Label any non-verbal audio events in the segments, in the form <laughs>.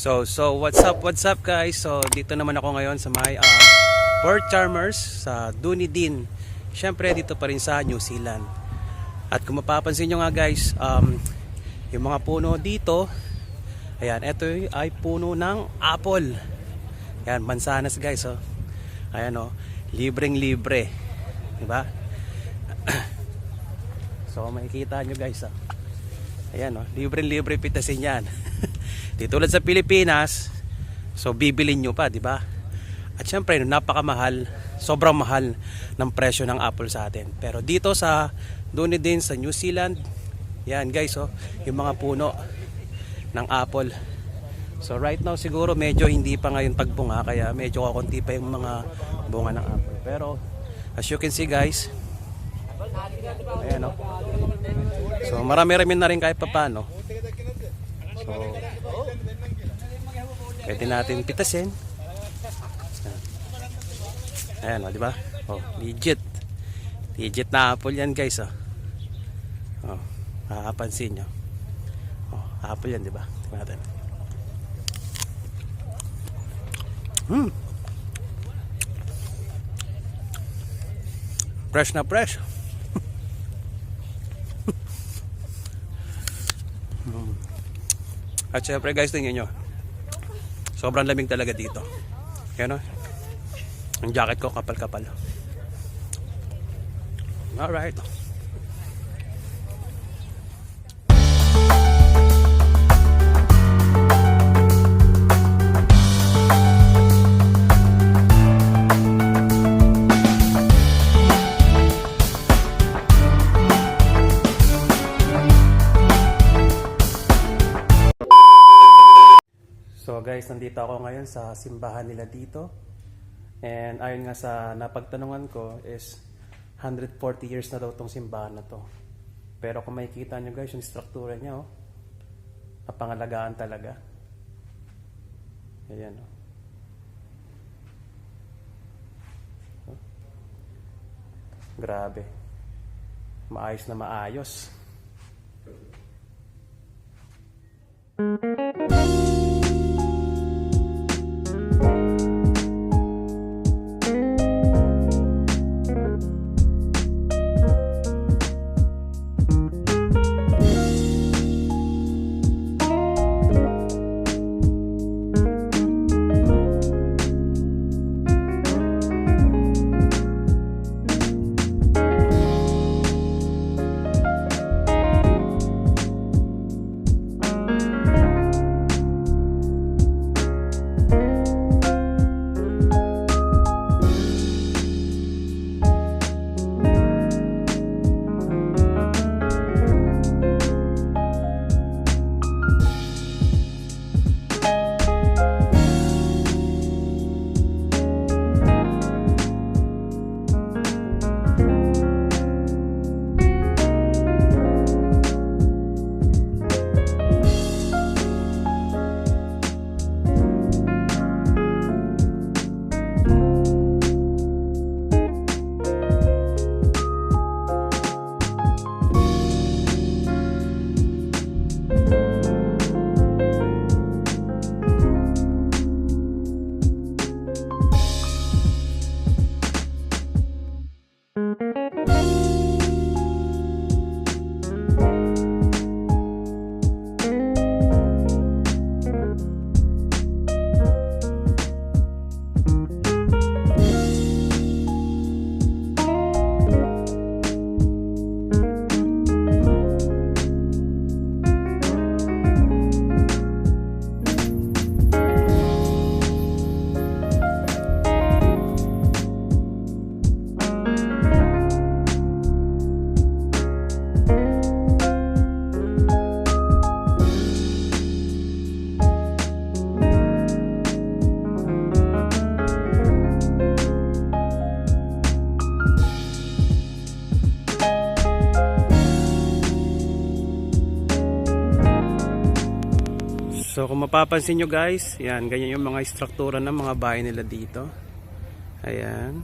So, so what's up, what's up guys? So, dito naman ako ngayon sa may uh, Port Charmers sa Dunedin. Siyempre, dito pa rin sa New Zealand. At kung mapapansin nyo nga guys, um, yung mga puno dito, ayan, ito ay puno ng apple. Ayan, mansanas guys, oh. Ayan, oh, libreng libre. Diba? <clears throat> so, makikita nyo guys, oh. Ayan, oh, libre-libre pitasin yan. <laughs> Di tulad sa Pilipinas, so bibilin nyo pa, di ba? At syempre, napakamahal, sobrang mahal ng presyo ng apple sa atin. Pero dito sa Dunedin, sa New Zealand, yan guys, oh, yung mga puno ng apple. So right now siguro medyo hindi pa ngayon pagbunga kaya medyo kakunti pa yung mga bunga ng apple. Pero as you can see guys, ayan oh. So marami-rami na rin kahit papano. So pwede natin pitasin. Ayan oh, di ba? Oh, legit. Legit na apple yan guys oh. Oh, makakapansin nyo. Oh, apple yan di ba? Tingnan natin. Hmm. Fresh na fresh. <laughs> Hmm. At syempre guys, tingnan nyo. Sobrang lamig talaga dito. Yan o. Ang jacket ko kapal-kapal. Alright. Nandito ako ngayon sa simbahan nila dito. And ayon nga sa napagtanungan ko is 140 years na daw tong simbahan na to. Pero kung makikita nyo guys, yung struktura niya oh, napangalagaan talaga. Ayan oh. Grabe. Maayos na maayos. So kung mapapansin nyo guys, yan, ganyan yung mga struktura ng mga bahay nila dito. Ayan.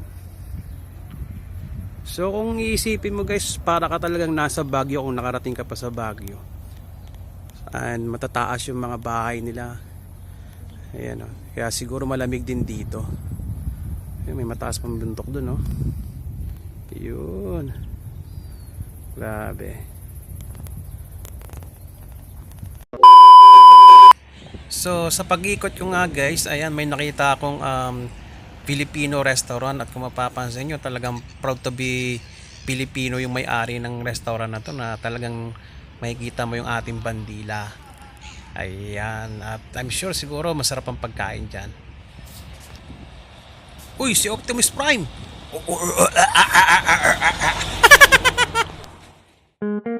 So kung iisipin mo guys, para ka talagang nasa Baguio kung nakarating ka pa sa Baguio. And matataas yung mga bahay nila. Ayan o. Kaya siguro malamig din dito. Ayun, may mataas pang bundok dun oh. Yun. Grabe. So sa pag-ikot ko nga guys, ayan may nakita akong um, Filipino restaurant at kung mapapansin nyo talagang proud to be Filipino yung may-ari ng restaurant na to na talagang makikita mo yung ating bandila. Ayan, at I'm sure siguro masarap ang pagkain dyan. Uy, si Optimus Prime! <laughs>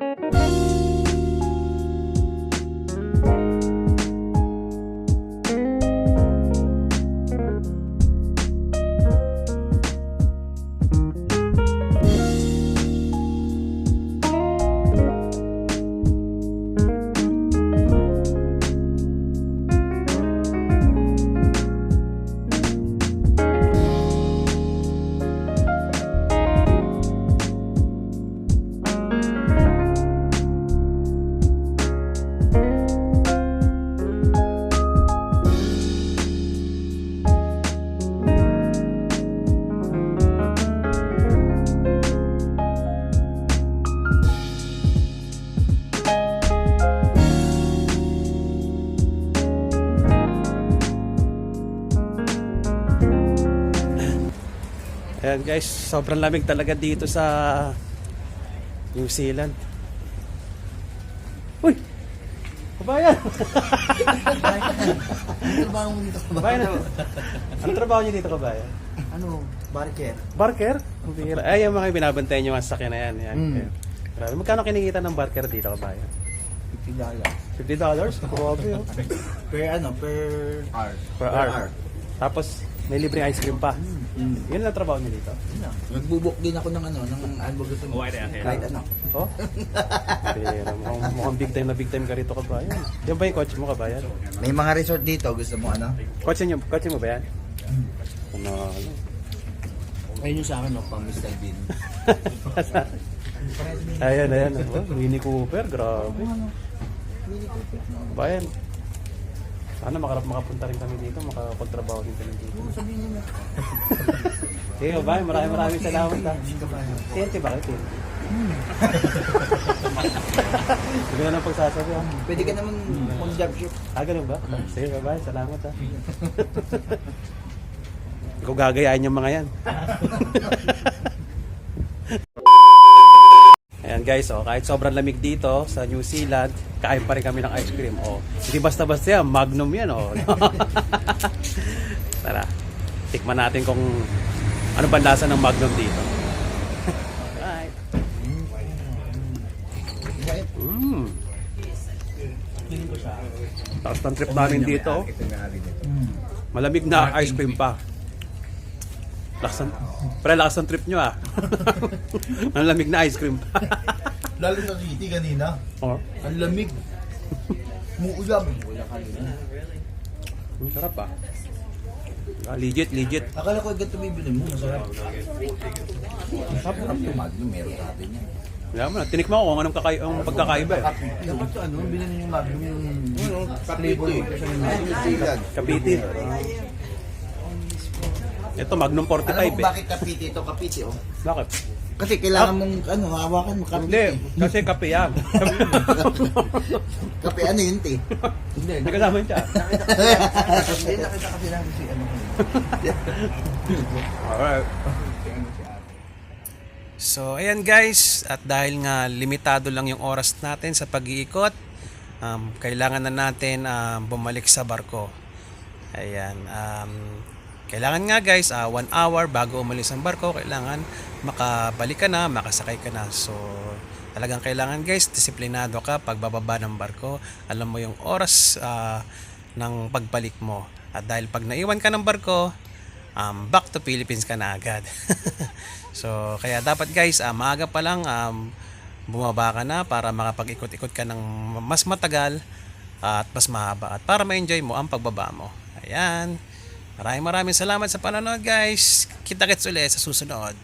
Ayan guys, sobrang lamig talaga dito sa New Zealand. Uy! Kabayan! Ano trabaho mo dito? Kabayan! Ano trabaho niyo dito kabayan? Ano? Barker? Barker? Ang bihira. Ay, yung mga binabantayan niyo mga sasakyan na yan. yan. Mm. Grabe. Magkano kinikita ng barker dito kabayan? 50 dollars. $50? Grabe oh. Per ano? Per hour. Per hour. Tapos, may libreng ice cream pa. Mm. Yun lang trabaho niyo dito. Nagbubuk din ako ng ano, ng ano ba gusto mo? Kahit ano. Oh? Pero mukhang, mukhang big time na big time ka rito kabayan. Yan ba yung kotse mo kabayan? May mga resort dito, gusto mo ano? Kotse niyo, kotse mo ba yan? Ano, ano? Ayun yung sa akin, no, pang Mr. Bean. <laughs> ayan, ayan. Oh, Winnie Cooper, grabe. Bayan. Sana makarap makapunta rin kami dito, makapagtrabaho din kami dito. Sabihin nyo na. <laughs> Sige, bayan. Maraming maraming salamat ha. Tente ba kayo? Tente. Sige na lang pagsasabi ha. Pwede ka naman mag-job ship. Ah, ganun ba? Sige, bye Salamat ha. <laughs> Ikaw gagayain yung mga yan. <laughs> Ayan guys, oh, kahit sobrang lamig dito sa New Zealand, kain pa rin kami ng ice cream. Oh, hindi basta-basta yan, magnum yan. Oh. <laughs> Tara, tikman natin kung ano ba lasa ng magnum dito. Right. Mm. Tapos ng trip namin dito, malamig na ice cream pa. Lakas ng, pre, lakas ng trip nyo ah. <laughs> Malamig na ice cream pa. <laughs> Lalo sa city kanina. oh, Ang lamig. Muulam. ang sarap ah. Ah, legit, legit. Akala ko agad bibili mo, masarap. Sarap. Sarap yung Magnum, meron natin yan. Kaya mo na, tinikman ko kung anong kakay ang pagkakaiba eh. Dapat ano, bilhin yung Magnum yung flavor mo. Kapiti. Ito, Magnum 45 Alam mo eh. bakit kapiti ito? Kapiti oh. Bakit? Kasi kailangan mong ano, hawakan mo kapiti. Hindi, kasi kape yan. <laughs> Kape ano yun, te? Hindi, Nagkasama siya. Hindi, nakita kasi namin si ano. Alright. So, ayan guys, at dahil nga limitado lang yung oras natin sa pag-iikot, um, kailangan na natin um, bumalik sa barko. Ayan, um, kailangan nga guys, uh, one hour bago umalis ang barko, kailangan makabalik ka na, makasakay ka na. So, talagang kailangan guys, disiplinado ka pag bababa ng barko. Alam mo yung oras ah, ng pagbalik mo. At dahil pag naiwan ka ng barko, um, back to Philippines ka na agad. <laughs> so, kaya dapat guys, ah, maaga pa lang um, bumaba ka na para makapag-ikot-ikot ka ng mas matagal at mas mahaba at para ma-enjoy mo ang pagbaba mo. Ayan. Maraming maraming salamat sa panonood guys. Kita-kits ulit sa susunod.